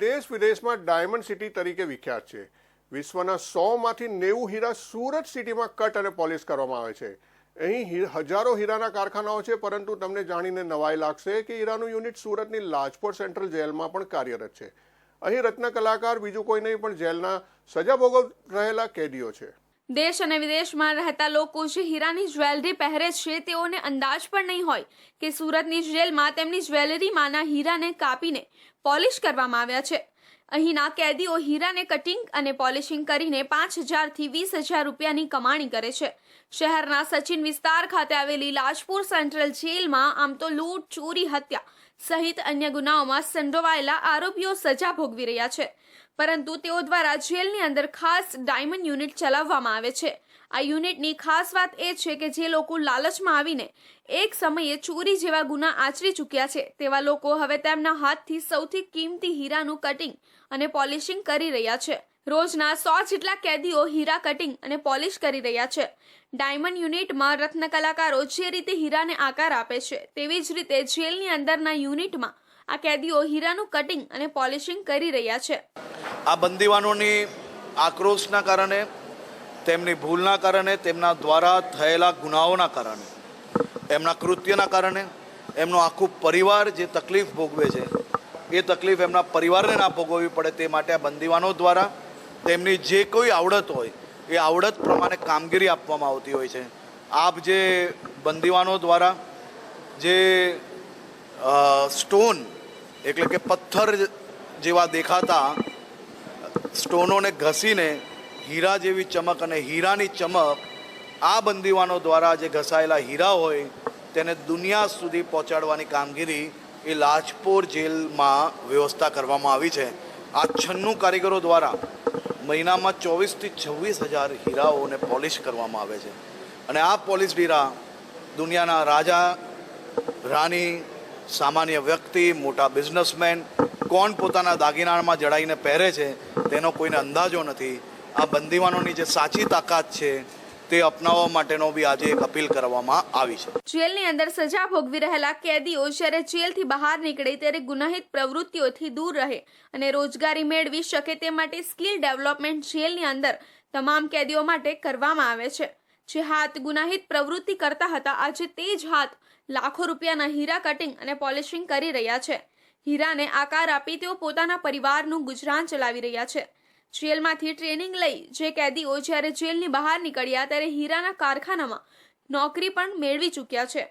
દેશ વિદેશમાં diamond city તરીકે વિખ્યાત છે. વિશ્વના સોમાંથી નેવું હીરા સુરત સિટીમાં કટ અને પોલિશ કરવામાં આવે છે. અહીં હજારો હીરાના કારખાનાઓ છે, પરંતુ તમને જાણીને નવાઈ લાગશે કે હીરાનું યુનિટ સુરતની લાજપોર સેન્ટ્રલ જેલમાં પણ કાર્યરત છે. અહીં રત્ન કલાકાર, બીજું કોઈ નહીં, પણ જેલના સજા ભોગવ રહેલા કેદીઓ છે. દેશ અને વિદેશમાં રહેતા લોકો જે હીરાની જ્વેલરી પહેરે છે, તેઓને અંદાજ પણ નહીં હોય કે સુરતની જેલમાં તેમની જ્વેલરીમાંના હીરાને કાપીને પોલિશ કરવામાં આવ્યા છે. અહીંના કેદીઓ હીરાને કટિંગ અને પોલિશિંગ કરીને પાંચ હજારથી વીસ હજાર રૂપિયાની કમાણી કરે છે. શહેરના સચિન વિસ્તાર ખાતે આવેલી લાજપુર સેન્ટ્રલ જેલમાં આમ તો લૂંટ, ચોરી, હત્યા સહિત અન્ય ગુનાઓમાં સંડોવાયેલા આરોપીઓ સજા ભોગવી રહ્યા છે. પરંતુ તેઓ દ્વારા જેલની અંદર ખાસ ડાયમંડ યુનિટ ચલાવવામાં આવે છે. આ યુનિટની ખાસ વાત એ છે કે જે લોકો લાલચમાં આવીને એક સમયે ચોરી જેવા ગુના આચરી ચૂક્યા છે. તેવા લોકો હવે તેમના હાથથી સૌથી કિંમતી હીરાનું કટિંગ અને પોલિશિંગ કરી રહ્યા છે. રોજના સો જેટલા કેદીઓ હીરા કટિંગ અને પોલિશ કરી રહ્યા છે. ડાયમંડ યુનિટમાં રત્ન કલાકારો જે રીતે હીરાને આકાર આપે છે, તેવી જ રીતે જેલની અંદરના યુનિટમાં આ કેદીઓ હીરાનું કટિંગ અને પોલિશિંગ કરી રહ્યા છે. આ બંદીવાનોની આક્રોશના કારણે, તેમની ભૂલના કારણે, તેમના દ્વારા થયેલા ગુનાઓના કારણે, એમના કૃત્યના કારણે, એમનો આખું પરિવાર જે તકલીફ ભોગવે છે, એ તકલીફ એમના પરિવારને ના ભોગવવી પડે તે માટે આ બંદીવાનો દ્વારા તેમની જે કોઈ આવડત હોય, એ આવડત પ્રમાણે કામગીરી આપવામાં આવતી હોય છે. આપ જે બંદીવાનો દ્વારા જે સ્ટોન એટલે કે પથ્થર જેવા દેખાતા, સ્ટોનોને ઘસીને હીરા જેવી ચમક અને હીરાની ચમક આ બંદીવાનો દ્વારા જે ઘસાયેલા હીરા હોય, તેને દુનિયા સુધી પહોંચાડવાની કામગીરી એ લાજપોર જેલમાં વ્યવસ્થા કરવામાં આવી છે. આ છન્નું કારીગરો દ્વારા મહિનામાં ચોવીસથી છવ્વીસ હજાર હીરાઓને પોલિશ કરવામાં આવે છે. અને આ પોલિશ હીરા દુનિયાના રાજા રાની સામાન્ય વ્યક્તિ, મોટા બિઝનેસમેન, કોણ પોતાના દાગીનામાં જડાઈને પહેરે છે તેનો કોઈને અંદાજો નથી. આ બંદીવાનોની જે સાચી તાકાત છે તે અપનાવવા માટેનો બી આજે એક અપીલ કરવામાં આવી છે. જેલની અંદર સજા ભોગવી રહેલા કેદીઓ જ્યારે જેલથી બહાર નીકળે ત્યારે ગુનાહિત પ્રવૃત્તિઓથી દૂર રહે અને રોજગારી મેળવી શકે તે માટે સ્કિલ ડેવલપમેન્ટ જેલની અંદર તમામ કેદીઓ માટે કરવામાં આવે છે. જે હાથ ગુનાહિત પ્રવૃત્તિ કરતા હતા, આજે તે જ હાથ લાખો રૂપિયાના હીરા કટિંગ અને પોલિશિંગ કરી રહ્યા છે. હીરાને આકાર આપી તેઓ પોતાના પરિવારનું ગુજરાન ચલાવી રહ્યા છે. જેલમાંથી ટ્રેનિંગ લઈ જે કેદીઓ જ્યારે જેલની બહાર નીકળ્યા ત્યારે હીરાના કારખાનામાં નોકરી પણ મેળવી ચૂક્યા છે.